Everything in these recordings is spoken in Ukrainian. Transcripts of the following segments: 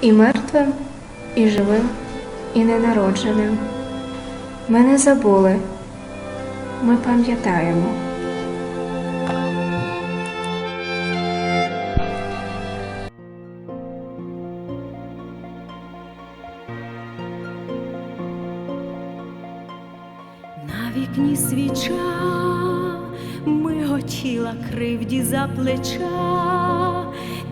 і мертвим, і живим, і ненародженим. Ми не забули, ми пам'ятаємо. На вікні свіча миготіла кривді за плеча,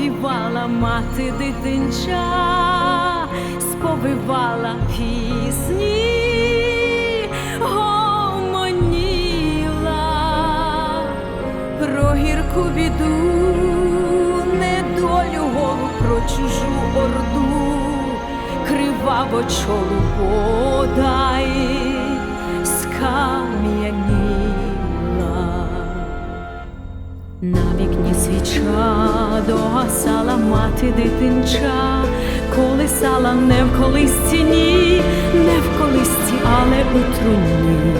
повівала мати дитинча, сповивала пісні, гомоніла. Про гірку біду, недолю голу, про чужу орду, криваво чолу подай свіча догасала мати дитинча, колисала не в колисці, ні, не в колисці, але у труні.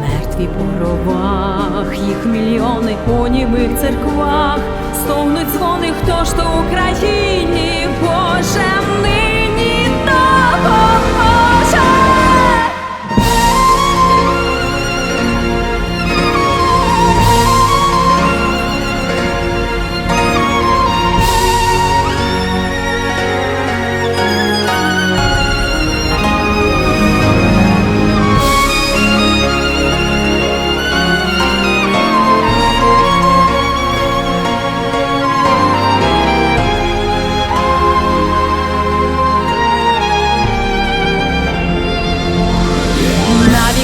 Мертві по гробах, їх мільйони у німих церквах, стогнуть дзвони, хто ж то Україні, Боже,